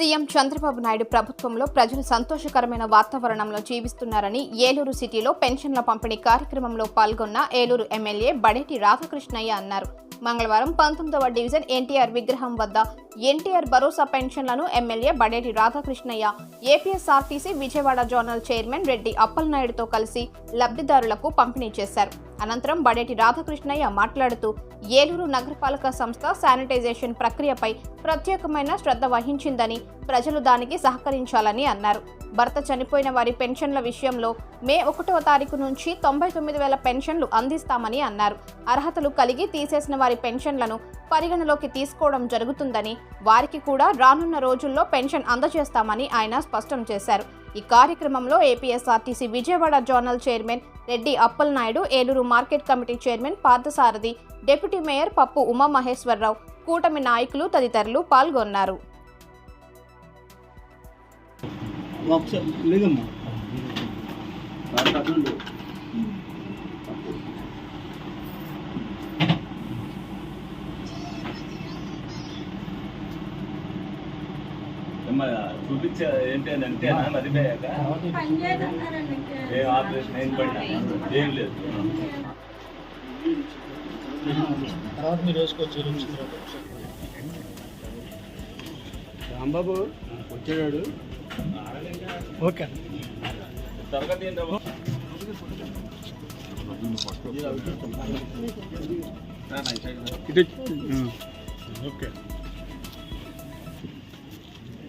CM Chandrababu Naidu ప్రభుత్వంలో ప్రజలు సంతోషకరమైన వాతావరణంలో జీవిస్తున్నారని ఏలూరు సిటీలో పెన్షన్ల పంపిణీ కార్యక్రమంలో పాల్గొన్న ఏలూరు ఎమ్మెల్యే బడేటి రాధాకృష్ణయ్య అన్నారు. మంగళవారం పంతొమ్మిదవ డివిజన్ ఎన్టీఆర్ విగ్రహం వద్ద ఎన్టీఆర్ భరోసా పెన్షన్లను MLA Badeti Radhakrishnaiah APSRTC Vijayawada zonal chairman Reddy అప్పలనాయుడుతో కలిసి లబ్ధిదారులకు పంపిణీ చేశారు. అనంతరం బడేటి రాధాకృష్ణయ్య మాట్లాడుతూ ఏలూరు నగరపాలక సంస్థ శానిటైజేషన్ ప్రక్రియపై ప్రత్యేకమైన శ్రద్ధ వహించిందని ప్రజలు దానికి సహకరించాలని అన్నారు. భర్త చనిపోయిన వారి పెన్షన్ల విషయంలో మే ఒకటవ తారీఖు నుంచి తొంభై తొమ్మిది వేల పెన్షన్లు అందిస్తామని అన్నారు. అర్హతలు కలిగి తీసేసిన వారి పెన్షన్లను పరిగణలోకి తీసుకోవడం జరుగుతుందని వారికి కూడా రానున్న రోజుల్లో పెన్షన్ అందజేస్తామని ఆయన స్పష్టం చేశారు. ఈ కార్యక్రమంలో APSRTC Vijayawada zonal chairman Reddy Appalanaidu Eluru market committee chairman Parthasarathi deputy mayor Pappu Umamaheswararao కూటమి నాయకులు తదితరులు పాల్గొన్నారు. ఒకసారి చూపించే ఏంటి అని అంటే మరిపోయాక ఏ ఆపరేషన్ ఏం పడినా ఏం లేదు. తర్వాత మీరు వేసుకోవచ్చు రాంబాబు వచ్చాడు ఓకే. తరగతి? ఇది ఓకే.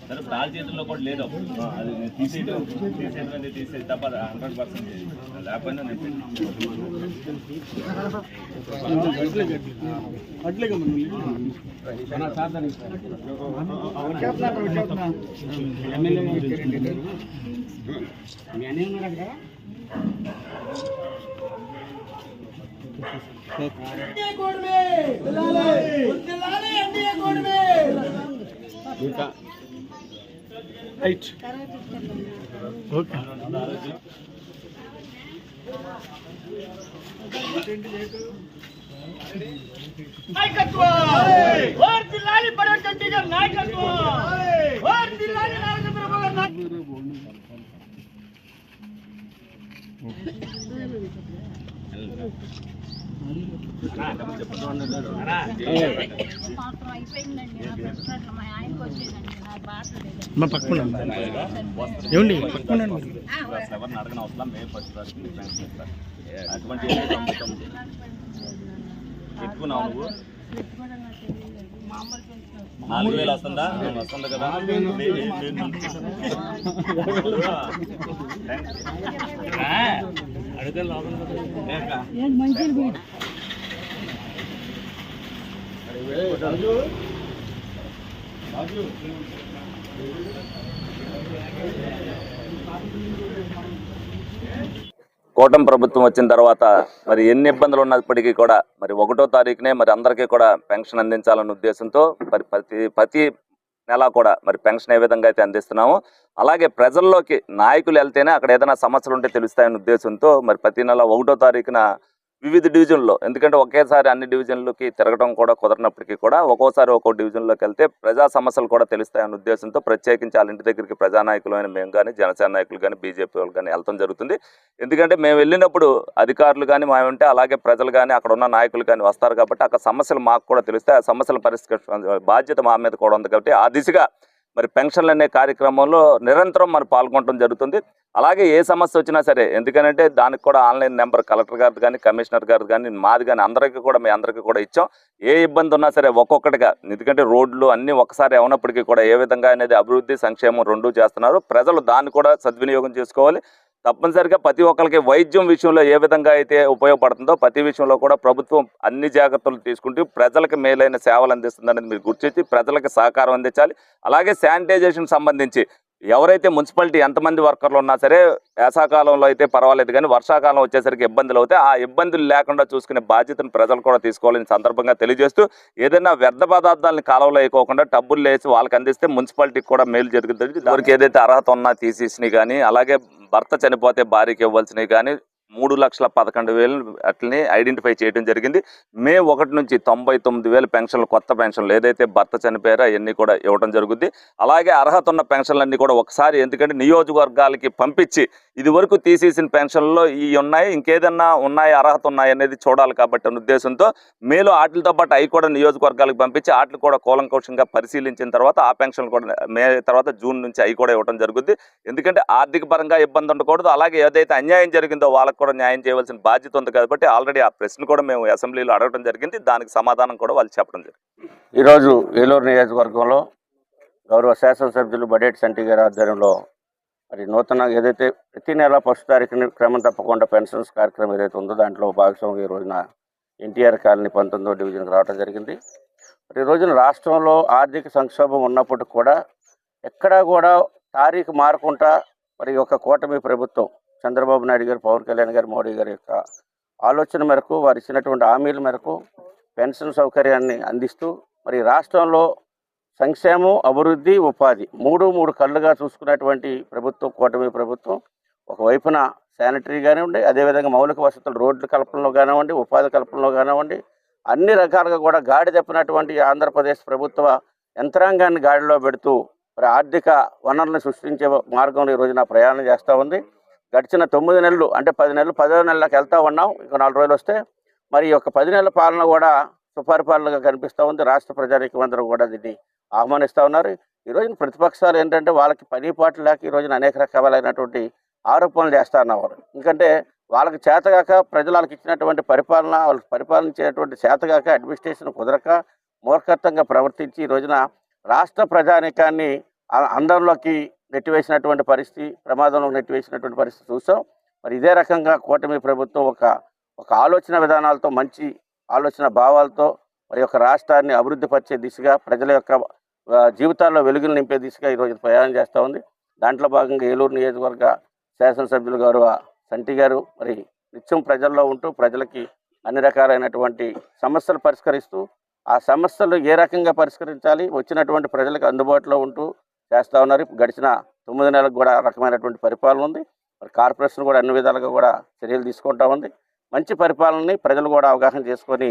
సరే ఇప్పుడు చేతుల్లో కూడా లేదు అప్పుడు. అది తీసేయడం తీసేయడం అనేది తీసేది తప్ప హండ్రెడ్ పర్సెంట్ లేకపోయినా నేను बेटा राइट ओके ನಾಯಕತ್ವ ಹೋರ್ ಜಿಲ್ಲಾಲಿ ಬಡ ಕಟ್ಟಿಗ ನಾಯಕತ್ವ ಹೋರ್ ಜಿಲ್ಲಾಲಿ ನಾಯಕತ್ವ ನಾಯಕ మా పక్కన ఏమండి? పక్కన అడగని అవసరం మే ఫస్ట్ అటువంటి పెట్టుకున్నావు నువ్వు నాలుగు వేలు వస్తుందా? వస్తుంది కదా కూటమి ప్రభుత్వం వచ్చిన తర్వాత మరి ఎన్ని ఇబ్బందులు ఉన్నప్పటికీ కూడా మరి ఒకటో తారీఖునే మరి అందరికీ కూడా పెన్షన్ అందించాలన్న ఉద్దేశంతో మరి ప్రతి ప్రతి నెల కూడా మరి పెన్షన్ ఏ విధంగా అయితే అందిస్తున్నామో అలాగే ప్రజల్లోకి నాయకులు వెళ్తేనే అక్కడ ఏదైనా సమస్యలు ఉంటే తెలుస్తాయనే ఉద్దేశంతో మరి ప్రతి నెల ఒకటో తారీఖున వివిధ డివిజన్లో. ఎందుకంటే ఒకేసారి అన్ని డివిజన్లకి తిరగడం కూడా కుదరనప్పటికీ కూడా ఒక్కోసారి ఒక్కో డివిజన్లోకి వెళ్తే ప్రజా సమస్యలు కూడా తెలుస్తాయనే ఉద్దేశంతో ప్రత్యేకించి వాళ్ళ ఇంటి దగ్గరికి ప్రజానాయకులైన మేము కానీ జనసేన నాయకులు కానీ బీజేపీ వాళ్ళు కానీ వెళ్తాం జరుగుతుంది. ఎందుకంటే మేము వెళ్ళినప్పుడు అధికారులు కానీ మేము ఉంటే అలాగే ప్రజలు కానీ అక్కడ ఉన్న నాయకులు కానీ వస్తారు కాబట్టి అక్కడ సమస్యలు మాకు కూడా తెలుస్తాయి. ఆ సమస్యలు పరిష్కరించ బాధ్యత మా మీద కూడా ఉంది కాబట్టి ఆ దిశగా మరి పెన్షన్లు అనే కార్యక్రమంలో నిరంతరం మరి పాల్గొనడం జరుగుతుంది. అలాగే ఏ సమస్య వచ్చినా సరే ఎందుకంటే దానికి కూడా ఆన్లైన్ నెంబర్ కలెక్టర్ గారు కానీ కమిషనర్ గారు కానీ మాది కానీ అందరికీ కూడా మీ అందరికీ కూడా ఇచ్చాం. ఏ ఇబ్బంది ఉన్నా సరే ఒక్కొక్కటిగా ఎందుకంటే రోడ్లు అన్నీ ఒకసారి అవునప్పటికీ కూడా ఏ విధంగా అనేది అభివృద్ధి సంక్షేమం రెండూ చేస్తున్నారు. ప్రజలు దాన్ని కూడా సద్వినియోగం చేసుకోవాలి. తప్పనిసరిగా ప్రతి ఒక్కరికి వైద్యం విషయంలో ఏ విధంగా అయితే ఉపయోగపడుతుందో ప్రతి విషయంలో కూడా ప్రభుత్వం అన్ని జాగ్రత్తలు తీసుకుంటూ ప్రజలకు మేలైన సేవలు అందిస్తుందనేది మీరు గుర్తించి ప్రజలకు సహకారం అందించాలి. అలాగే శానిటైజేషన్ సంబంధించి ఎవరైతే మున్సిపాలిటీ ఎంతమంది వర్కర్లు ఉన్నా సరే వేసాకాలంలో అయితే పర్వాలేదు కానీ వర్షాకాలం వచ్చేసరికి ఇబ్బందులు అవుతాయి. ఆ ఇబ్బందులు లేకుండా చూసుకునే బాధ్యతను ప్రజలు కూడా తీసుకోవాలని సందర్భంగా తెలియజేస్తూ ఏదైనా వ్యర్థ పదార్థాలను కాలంలో వేయకోకుండా టబ్బులు వేసి వాళ్ళకి అందిస్తే మున్సిపాలిటీకి కూడా మేలు జరుగుతుంది. దానికి ఏదైతే అర్హత ఉన్నా తీసేసినవి కానీ అలాగే భర్త చనిపోతే భార్యకి ఇవ్వాల్సినవి కానీ మూడు లక్షల పదకొండు వేలు అట్లని ఐడెంటిఫై చేయడం జరిగింది. మే ఒకటి నుంచి తొంభై తొమ్మిది వేలు పెన్షన్లు కొత్త పెన్షన్లు ఏదైతే భర్త చనిపోయారో అవన్నీ కూడా ఇవ్వడం జరుగుద్ది. అలాగే అర్హత ఉన్న పెన్షన్లన్నీ కూడా ఒకసారి ఎందుకంటే నియోజకవర్గాలకి పంపించి ఇది వరకు తీసేసిన పెన్షన్లో ఈ ఉన్నాయి ఇంకేదన్నా ఉన్నాయి అర్హత ఉన్నాయి అనేది చూడాలి కాబట్టి అనే ఉద్దేశంతో మేలో వాటితో పాటు అవి కూడా నియోజకవర్గాలకు పంపించి వాటిని కూడా కూలంకోశంగా పరిశీలించిన తర్వాత ఆ పెన్షన్ కూడా మే తర్వాత జూన్ నుంచి అవి కూడా ఇవ్వడం జరుగుద్ది. ఎందుకంటే ఆర్థిక పరంగా ఇబ్బంది ఉండకూడదు. అలాగే ఏదైతే అన్యాయం జరిగిందో వాళ్ళకు కూడా న్యాయం చేయవలసిన బాధ్యత ఉంది కాబట్టి ఆల్రెడీ ఆ ప్రశ్న కూడా మేము అసెంబ్లీలో అడగడం జరిగింది. దానికి సమాధానం కూడా వాళ్ళు చెప్పడం జరిగింది. ఈరోజు ఏలూరు నియోజకవర్గంలో గౌరవ శాసనసభ్యులు బడేటి సంటి గారి ఆధ్వర్యంలో మరి నూతన ఏదైతే ప్రతి నెల ఫస్ట్ తారీఖున క్రమం తప్పకుండా పెన్షన్స్ కార్యక్రమం ఏదైతే ఉందో దాంట్లో భాగస్వామి ఈ రోజున ఎన్టీఆర్ కాలనీ పంతొమ్మిదో డివిజన్కి రావడం జరిగింది. మరి ఈ రోజున రాష్ట్రంలో ఆర్థిక సంక్షోభం ఉన్నప్పటికి కూడా ఎక్కడా కూడా తారీఖు మారకుండా మరి ఒక కూటమి ప్రభుత్వం చంద్రబాబు నాయుడు గారు పవన్ కళ్యాణ్ గారు మోడీ గారి యొక్క ఆలోచన మేరకు వారు ఇచ్చినటువంటి హామీల మేరకు పెన్షన్ సౌకర్యాన్ని అందిస్తూ మరి రాష్ట్రంలో సంక్షేమం అభివృద్ధి ఉపాధి మూడు మూడు కళ్ళుగా చూసుకున్నటువంటి ప్రభుత్వం కూటమి ప్రభుత్వం ఒకవైపున శానిటరీ కానివ్వండి అదేవిధంగా మౌలిక వసతులు రోడ్ల కల్పనలో కానివ్వండి ఉపాధి కల్పనలో కానివ్వండి అన్ని రకాలుగా కూడా గాడి తప్పినటువంటి ఆంధ్రప్రదేశ్ ప్రభుత్వ యంత్రాంగాన్ని గాడిలో పెడుతూ మరి ఆర్థిక వనరులను సృష్టించే మార్గంలో ఈ నా ప్రయాణం చేస్తూ ఉంది. గడిచిన తొమ్మిది నెలలు అంటే పది నెలలు పదో నెలలకు వెళ్తూ ఉన్నాం. ఇంకా నాలుగు రోజులు వస్తే మరి ఈ యొక్క పది నెలల పాలన కూడా సుపరిపాలనగా కనిపిస్తూ ఉంది. రాష్ట్ర ప్రజానీకం అందరూ కూడా దీన్ని ఆహ్వానిస్తూ ఉన్నారు. ఈరోజు ప్రతిపక్షాలు ఏంటంటే వాళ్ళకి పని పాటు లేక ఈ రోజున అనేక రకాలైనటువంటి ఆరోపణలు చేస్తా ఉన్నారు. ఎందుకంటే వాళ్ళకి చేతగాక ప్రజలు వాళ్ళకి ఇచ్చినటువంటి పరిపాలన వాళ్ళకి పరిపాలించేటువంటి చేతగాక అడ్మినిస్ట్రేషన్ కుదరక మూర్ఖత్వంగా ప్రవర్తించి ఈ రోజున రాష్ట్ర ప్రజానీకాన్ని అందంలోకి అందరిలోకి నెట్టివేసినటువంటి పరిస్థితి ప్రమాదంలో నెట్టివేసినటువంటి పరిస్థితి చూసాం. మరి ఇదే రకంగా కూటమి ప్రభుత్వం ఒక ఒక ఆలోచన విధానాలతో మంచి ఆలోచన భావాలతో మరి యొక్క రాష్ట్రాన్ని అభివృద్ధి పరిచే దిశగా ప్రజల యొక్క జీవితాల్లో వెలుగులు నింపే దిశగా ఈరోజు ప్రయాణం చేస్తూ ఉంది. దాంట్లో భాగంగా ఏలూరు నియోజకవర్గ శాసనసభ్యులు గౌరవ సంటి గారు మరి నిత్యం ప్రజల్లో ఉంటూ ప్రజలకి అన్ని రకాలైనటువంటి సమస్యలు పరిష్కరిస్తూ ఆ సమస్యలు ఏ రకంగా పరిష్కరించాలి వచ్చినటువంటి ప్రజలకు అందుబాటులో ఉంటూ చేస్తూ ఉన్నారు. గడిచిన తొమ్మిది నెలలకు కూడా రకమైనటువంటి పరిపాలన ఉంది. మరి కార్పొరేషన్ కూడా అన్ని విధాలుగా కూడా చర్యలు తీసుకుంటా ఉంది. మంచి పరిపాలనని ప్రజలు కూడా అవగాహన చేసుకొని